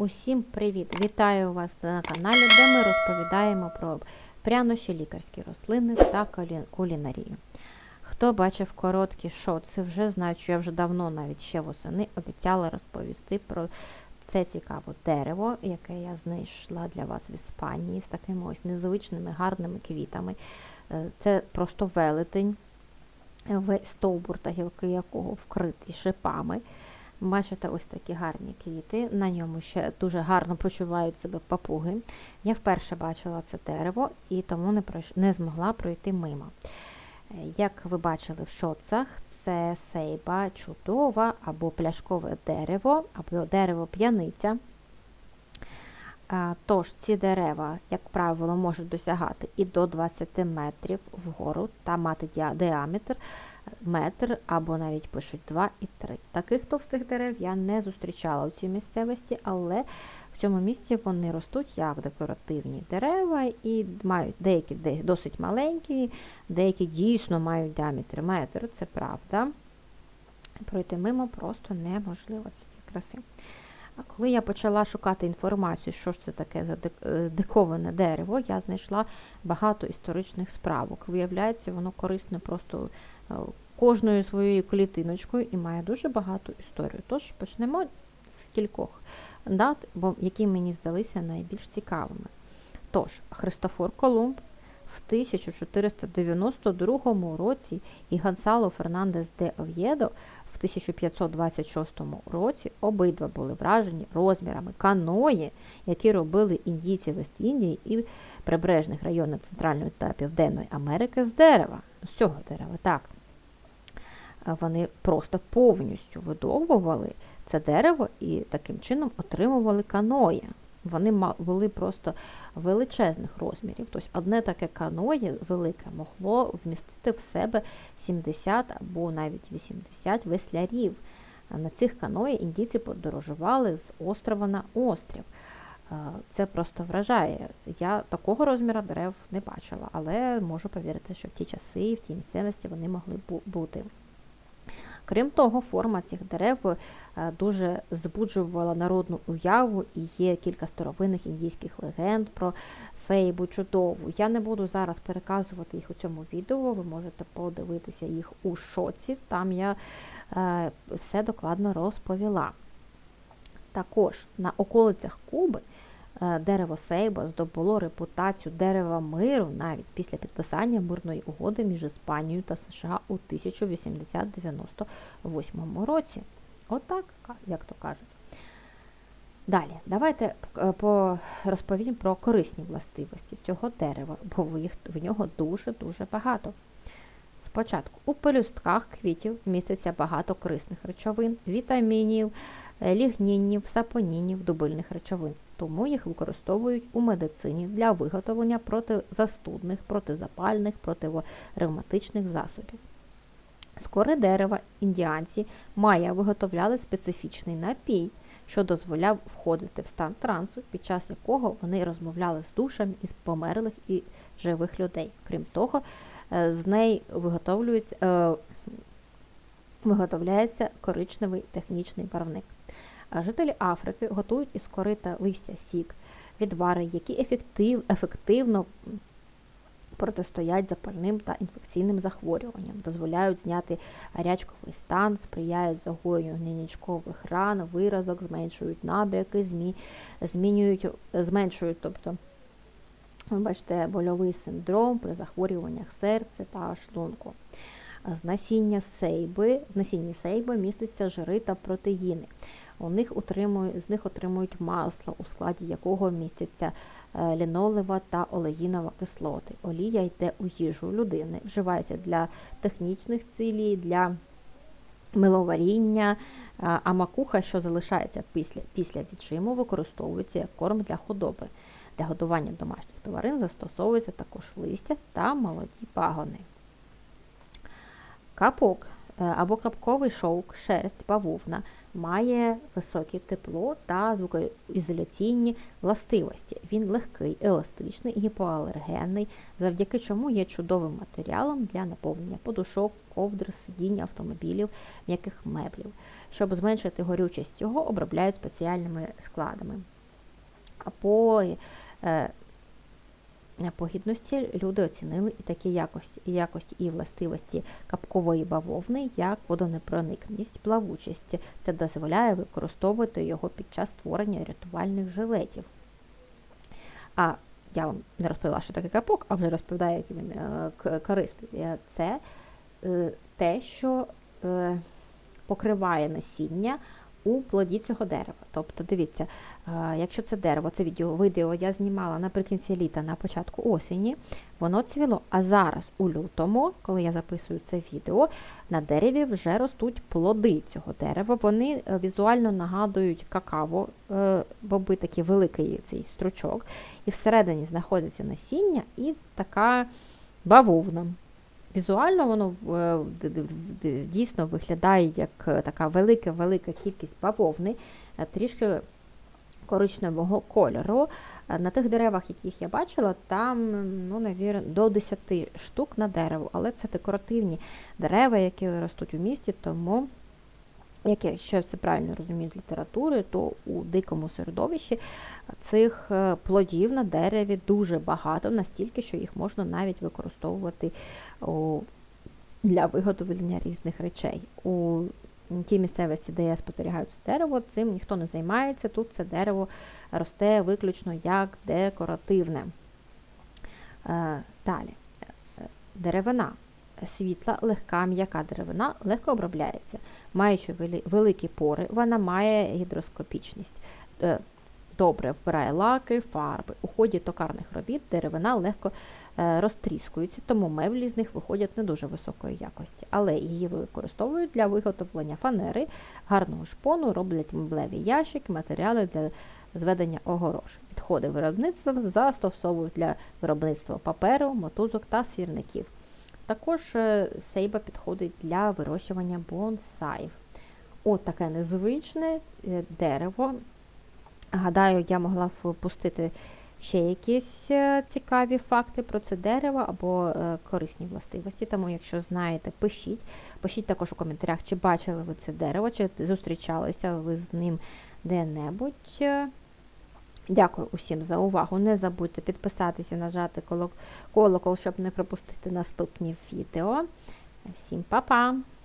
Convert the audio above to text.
Усім привіт! Вітаю вас на каналі, де ми розповідаємо про прянощі, лікарські рослини та кулі- кулінарію. Хто бачив короткі шоци, вже знають, що я вже давно, навіть ще восени, обіцяла розповісти про це цікаве дерево, яке я знайшла для вас в Іспанії з такими ось незвичними гарними квітами. Е, Це просто велетень, весь стовбур та гілки якого вкриті шипами. Бачите, ось такі гарні квіти. На ньому ще дуже гарно почувають себе папуги. Я вперше бачила це дерево і тому не, не змогла пройти мимо. Як ви бачили в шоцах, це сейба чудова або пляшкове дерево, або дерево п'яниця. Тож ці дерева, як правило, можуть досягати і до 20 метрів вгору та мати діаметр метр або навіть пишуть 2 і 3. Таких товстих дерев я не зустрічала у цій місцевості, але в цьому місці вони ростуть як декоративні дерева і мають деякі досить маленькі, деякі дійсно мають діаметр метр, це правда. Пройти мимо просто неможливо цієї краси. А коли я почала шукати інформацію, що ж це таке за е, диковане дерево, я знайшла багато історичних справок. Виявляється, воно корисне просто е, кожною своєю клітиночкою і має дуже багато історію. Тож почнемо з кількох дат, які мені здалися найбільш цікавими. Тож, Христофор Колумб в 1492 році і Гонсало Фернандес де Ов'єдо в 1526 році обидва були вражені розмірами каної, які робили індійці Вест-Індії і прибережних районів Центральної та Південної Америки з дерева. З цього дерева, так. Вони просто повністю видовбували це дерево і таким чином отримували каноє. Вони були просто величезних розмірів. Тобто одне таке каноє велике могло вмістити в себе 70 або навіть 80 веслярів. На цих каное індійці подорожували з острова на острів. Е, Це просто вражає. Я такого розміру дерев не бачила, але можу повірити, що в ті часи, в тій місцевості вони могли бу- бути. Крім того, форма цих дерев е, дуже збуджувала народну уяву і є кілька старовинних індійських легенд про сейбу чудову. Я не буду зараз переказувати їх у цьому відео, ви можете подивитися їх у шоці, там я е, все докладно розповіла. Також на околицях Куби дерево Сейба здобуло репутацію дерева миру навіть після підписання мирної угоди між Іспанією та США у 1898 році. Отак, як то кажуть. Далі, давайте е, розповім про корисні властивості цього дерева, бо в нього дуже-дуже багато. Спочатку у пелюстках квітів міститься багато корисних речовин, вітамінів, е, лігнінів, сапонінів, дубильних речовин. Тому їх використовують у медицині для виготовлення протизастудних, протизапальних, протиревматичних засобів. З кори дерева індіанці майя виготовляли специфічний напій, що дозволяв входити в стан трансу, під час якого вони розмовляли з душами із померлих і живих людей. Крім того, е, з неї е, виготовляється коричневий технічний барвник. Жителі Африки готують із кори та листя сік, відвари, які ефектив, ефективно протистоять запальним та інфекційним захворюванням, дозволяють зняти гарячковий стан, сприяють загоєнню гнійничкових ран, виразок, зменшують набряки, змі, змінюють, зменшують, тобто, ви бачите, больовий синдром при захворюваннях серця та шлунку. З насіння сейби, в насінні сейби містяться жири та протеїни. У них утримують, з них отримують масло, у складі якого містяться е, лінолева та олеїнова кислоти. Олія йде у їжу людини, вживається для технічних цілей, для миловаріння, а а макуха, що залишається після, після віджиму, використовується як корм для худоби. Для годування домашніх тварин застосовується також листя та молоді пагони. Капок е, або капковий шовк, шерсть, бавовна має високе тепло та звукоізоляційні властивості. Він легкий, еластичний, гіпоалергенний, завдяки чому є чудовим матеріалом для наповнення подушок, ковдр, сидінь автомобілів, м'яких меблів. Щоб зменшити горючість цього, обробляють спеціальними складами. По е, по гідності люди оцінили і такі якості, якості і властивості капкової бавовни, як водонепроникність, плавучість. Це дозволяє використовувати його під час створення рятувальних жилетів. А я вам не розповіла, що таке капок, а вже розповідаю, який він е, корисний. Е, Це е, те, що покриває насіння у плоді цього дерева. Тобто, дивіться, е, якщо це дерево, це відео, відео я знімала наприкінці літа, на початку осені, воно цвіло. А зараз, у лютому, коли я записую це відео, на дереві вже ростуть плоди цього дерева. Вони е, візуально нагадують какао, е, боби такий великий цей стручок, і всередині знаходиться насіння і така бавовна. Візуально воно е, дійсно виглядає як е, така велика-велика кількість бавовни, е, трішки коричневого кольору. На тих деревах, яких я бачила, там ну, навірно, до 10 штук на дерево, але це декоративні дерева, які ростуть у місті, тому, як я я все правильно розумію з літератури, то у дикому середовищі цих е, плодів на дереві дуже багато, настільки, що їх можна навіть використовувати для виготовлення різних речей. У тій місцевості, де я спостерігаю це дерево, цим ніхто не займається. Тут це дерево росте виключно як декоративне. Е, Далі. Е, Деревина. Світла, легка, м'яка деревина легко обробляється. Маючи великі пори, вона має гідроскопічність. Е, Добре вбирає лаки, фарби. У ході токарних робіт деревина легко е, розтріскується, тому меблі з них виходять не дуже високої якості, але її використовують для виготовлення фанери, гарного шпону, роблять меблеві ящики, матеріали для зведення огорож. Підходи виробництва застосовують для виробництва паперу, мотузок та сірників. Також сейба підходить для вирощування бонсаїв. От таке незвичне е, дерево. Гадаю, я могла впустити ще якісь е, цікаві факти про це дерево або е, корисні властивості. Тому, якщо знаєте, пишіть. Пишіть також у коментарях, чи бачили ви це дерево, чи зустрічалися ви з ним де-небудь. Дякую усім за увагу. Не забудьте підписатися, нажати колокол, щоб не пропустити наступні відео. Всім па-па!